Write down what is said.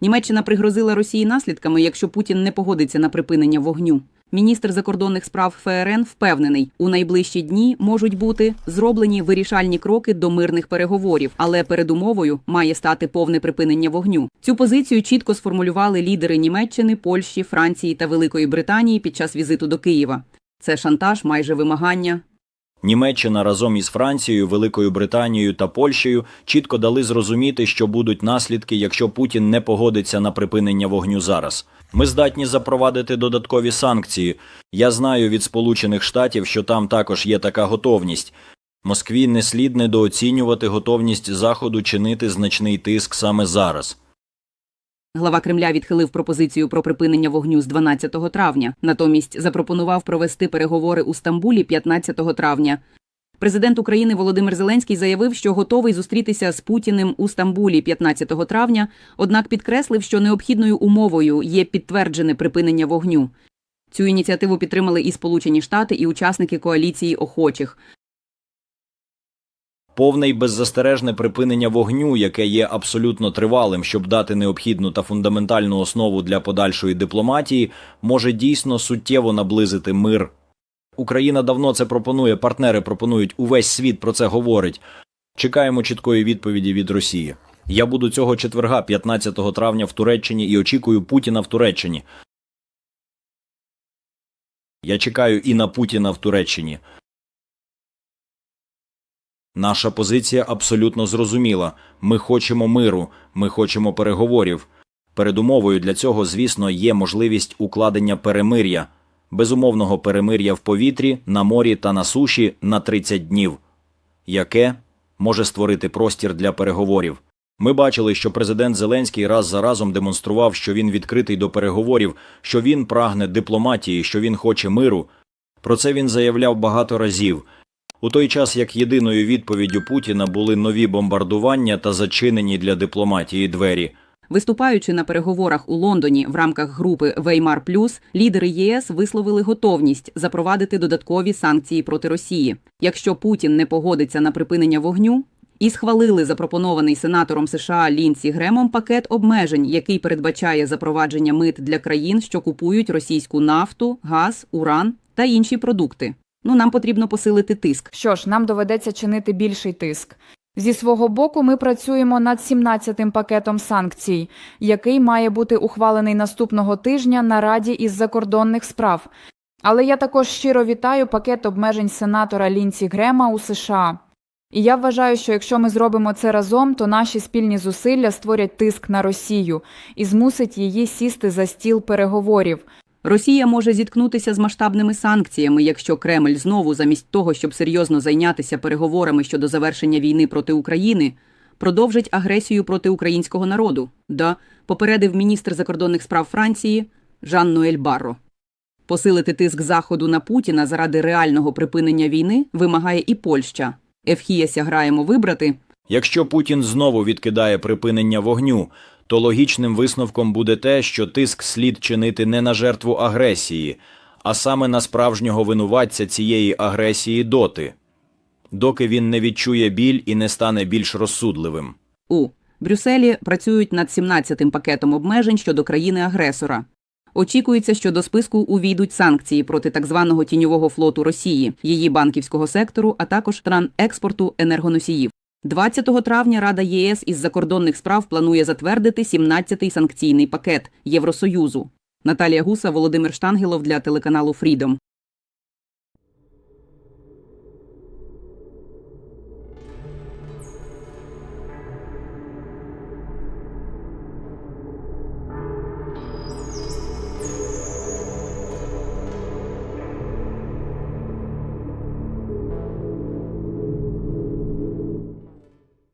Німеччина пригрозила Росії наслідками, якщо Путін не погодиться на припинення вогню. Міністр закордонних справ ФРН впевнений, у найближчі дні можуть бути зроблені вирішальні кроки до мирних переговорів, але передумовою має стати повне припинення вогню. Цю позицію чітко сформулювали лідери Німеччини, Польщі, Франції та Великої Британії під час візиту до Києва. Це шантаж, майже вимагання. Німеччина разом із Францією, Великою Британією та Польщею чітко дали зрозуміти, що будуть наслідки, якщо Путін не погодиться на припинення вогню зараз. Ми здатні запровадити додаткові санкції. Я знаю від Сполучених Штатів, що там також є така готовність. Москві не слід недооцінювати готовність Заходу чинити значний тиск саме зараз. Глава Кремля відхилив пропозицію про припинення вогню з 12 травня. Натомість запропонував провести переговори у Стамбулі 15 травня. Президент України Володимир Зеленський заявив, що готовий зустрітися з Путіним у Стамбулі 15 травня, однак підкреслив, що необхідною умовою є підтверджене припинення вогню. Цю ініціативу підтримали і Сполучені Штати, і учасники коаліції охочих. Повне й беззастережне припинення вогню, яке є абсолютно тривалим, щоб дати необхідну та фундаментальну основу для подальшої дипломатії, може дійсно суттєво наблизити мир. Україна давно це пропонує, партнери пропонують, увесь світ про це говорить. Чекаємо чіткої відповіді від Росії. Я буду цього четверга, 15 травня, в Туреччині і очікую Путіна в Туреччині. Я чекаю і на Путіна в Туреччині. Наша позиція абсолютно зрозуміла. Ми хочемо миру, ми хочемо переговорів. Передумовою для цього, звісно, є можливість укладення перемир'я, безумовного перемир'я в повітрі, на морі та на суші на 30 днів, яке може створити простір для переговорів. Ми бачили, що президент Зеленський раз за разом демонстрував, що він відкритий до переговорів, що він прагне дипломатії, що він хоче миру. Про це він заявляв багато разів. У той час, як єдиною відповіддю Путіна були нові бомбардування та зачинені для дипломатії двері. Виступаючи на переговорах у Лондоні в рамках групи Веймар Плюс, лідери ЄС висловили готовність запровадити додаткові санкції проти Росії, якщо Путін не погодиться на припинення вогню. І схвалили запропонований сенатором США Лінсі Гремом пакет обмежень, який передбачає запровадження мит для країн, що купують російську нафту, газ, уран та інші продукти. Ну нам потрібно посилити тиск. Що ж, нам доведеться чинити більший тиск. Зі свого боку, ми працюємо над 17-тим пакетом санкцій, який має бути ухвалений наступного тижня на Раді із закордонних справ. Але я також щиро вітаю пакет обмежень сенатора Лінсі Грема у США. І я вважаю, що якщо ми зробимо це разом, то наші спільні зусилля створять тиск на Росію і змусить її сісти за стіл переговорів. Росія може зіткнутися з масштабними санкціями, якщо Кремль знову, замість того, щоб серйозно зайнятися переговорами щодо завершення війни проти України, продовжить агресію проти українського народу. Да, попередив міністр закордонних справ Франції Жан Ноель Барро. Посилити тиск заходу на Путіна заради реального припинення війни вимагає і Польща. Евхія сяграємо вибрати. Якщо Путін знову відкидає припинення вогню, то логічним висновком буде те, що тиск слід чинити не на жертву агресії, а саме на справжнього винуватця цієї агресії доти, доки він не відчує біль і не стане більш розсудливим. У Брюсселі працюють над 17-тим пакетом обмежень щодо країни-агресора. Очікується, що до списку увійдуть санкції проти так званого тіньового флоту Росії, її банківського сектору, а також тран експорту енергоносіїв. 20 травня Рада ЄС із закордонних справ планує затвердити 17-й санкційний пакет Євросоюзу. Наталія Гуса, Володимир Штангелов для телеканалу Фрідом.